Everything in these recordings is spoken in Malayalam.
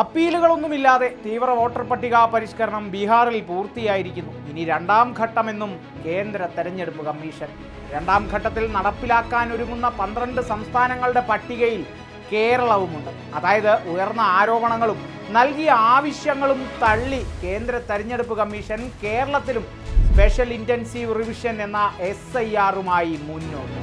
അപ്പീലുകളൊന്നുമില്ലാതെ തീവ്ര വോട്ടർ പട്ടിക പരിഷ്കരണം ബീഹാറിൽ പൂർത്തിയായിരിക്കുന്നു. ഇനി രണ്ടാം ഘട്ടമെന്നും കേന്ദ്ര തെരഞ്ഞെടുപ്പ് കമ്മീഷൻ. രണ്ടാം ഘട്ടത്തിൽ നടപ്പിലാക്കാൻ ഒരുങ്ങുന്ന പന്ത്രണ്ട് സംസ്ഥാനങ്ങളുടെ പട്ടികയിൽ കേരളവുമുണ്ട്. അതായത് ഉയർന്ന ആരോപണങ്ങളും നൽകിയ ആവശ്യങ്ങളും തള്ളി കേന്ദ്ര തെരഞ്ഞെടുപ്പ് കമ്മീഷൻ കേരളത്തിലും സ്പെഷ്യൽ ഇന്റൻസീവ് റിവിഷൻ എന്ന എസ് ഐ ആറുമായി മുന്നോട്ട്.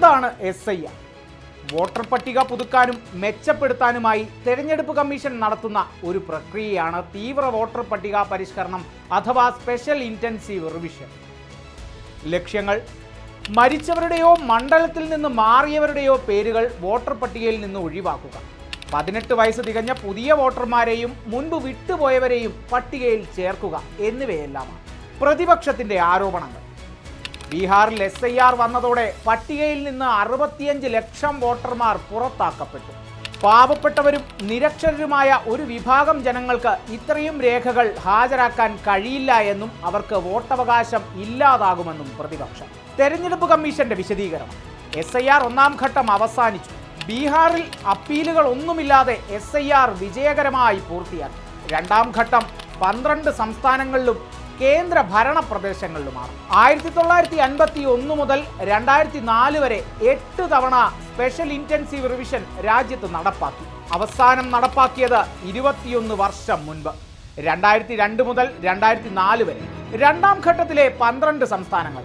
എന്താണ് എസ് ഐ ആർ വോട്ടർ പട്ടിക പുതുക്കാനും മെച്ചപ്പെടുത്താനുമായി തെരഞ്ഞെടുപ്പ് കമ്മീഷൻ നടത്തുന്ന ഒരു പ്രക്രിയയാണ് തീവ്ര വോട്ടർ പട്ടിക പരിഷ്കരണം അഥവാ സ്പെഷ്യൽ ഇന്റൻസീവ് റിവിഷൻ ലക്ഷ്യങ്ങൾ മരിച്ചവരുടെയോ മണ്ഡലത്തിൽ നിന്ന് മാറിയവരുടെയോ പേരുകൾ വോട്ടർ പട്ടികയിൽ നിന്ന് ഒഴിവാക്കുക. പതിനെട്ട് വയസ്സ് തികഞ്ഞ പുതിയ വോട്ടർമാരെയും മുൻപ് വിട്ടുപോയവരെയും പട്ടികയിൽ ചേർക്കുക എന്നിവയെല്ലാമാണ് പ്രതിപക്ഷത്തിന്റെ ആരോപണങ്ങൾ. ബീഹാറിൽ എസ് ഐ ആർ വന്നതോടെ പട്ടികയിൽ നിന്ന് അറുപത്തിയഞ്ച് ലക്ഷം വോട്ടർമാർ പുറത്താക്കപ്പെട്ടു. പാവപ്പെട്ടവരും നിരക്ഷരരുമായ ഒരു വിഭാഗം ജനങ്ങൾക്ക് ഇത്രയും രേഖകൾ ഹാജരാക്കാൻ കഴിയില്ല എന്നും അവർക്ക് വോട്ടവകാശം ഇല്ലാതാകുമെന്നും പ്രതിപക്ഷം. തെരഞ്ഞെടുപ്പ് കമ്മീഷന്റെ വിശദീകരണം. എസ് ഐ ആർ ഒന്നാം ഘട്ടം അവസാനിച്ചു. ബീഹാറിൽ അപ്പീലുകൾ ഒന്നുമില്ലാതെ എസ് ഐ ആർ വിജയകരമായി പൂർത്തിയാക്കി. രണ്ടാം ഘട്ടം പന്ത്രണ്ട് സംസ്ഥാനങ്ങളിലും കേന്ദ്ര ഭരണ പ്രദേശങ്ങളിലുമാണ് ആയിരത്തി തൊള്ളായിരത്തി അൻപത്തി ഒന്ന് മുതൽ രണ്ടായിരത്തി നാല് വരെ എട്ട് തവണ സ്പെഷ്യൽ ഇന്റൻസീവ് റിവിഷൻ രാജ്യത്ത് നടപ്പാക്കി. അവസാനം നടപ്പാക്കിയത് ഇരുപത്തിയൊന്ന് വർഷം മുൻപ്. രണ്ടായിരത്തി രണ്ട് മുതൽ രണ്ടായിരത്തി നാല് വരെ. രണ്ടാം ഘട്ടത്തിലെ പന്ത്രണ്ട് സംസ്ഥാനങ്ങൾ.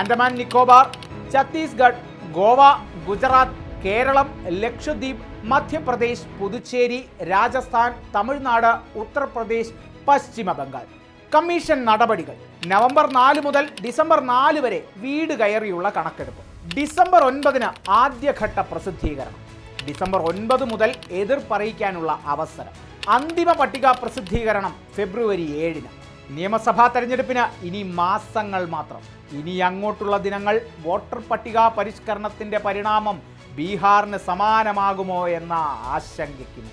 ആൻഡമാൻ നിക്കോബാർ ഛത്തീസ്ഗഡ് ഗോവ ഗുജറാത്ത് കേരളം ലക്ഷദ്വീപ് മധ്യപ്രദേശ് പുതുച്ചേരി രാജസ്ഥാൻ തമിഴ്നാട് ഉത്തർപ്രദേശ് പശ്ചിമ ബംഗാൾ കമ്മീഷൻ നടപടികൾ. നവംബർ നാല് മുതൽ ഡിസംബർ നാല് വരെ വീട് കയറിയുള്ള കണക്കെടുപ്പ്. ഡിസംബർ ഒൻപതിന് ആദ്യഘട്ട പ്രസിദ്ധീകരണം. ഡിസംബർ ഒൻപത് മുതൽ എതിർപ്പറിയിക്കാനുള്ള അവസരം. അന്തിമ പട്ടിക പ്രസിദ്ധീകരണം ഫെബ്രുവരി ഏഴിന്. നിയമസഭാ തെരഞ്ഞെടുപ്പിന് ഇനി മാസങ്ങൾ മാത്രം. ഇനി അങ്ങോട്ടുള്ള ദിനങ്ങൾ വോട്ടർ പട്ടിക പരിഷ്കരണത്തിന്റെ പരിണാമം ബീഹാറിന് സമാനമാകുമോ എന്ന ആശങ്കയ്ക്കും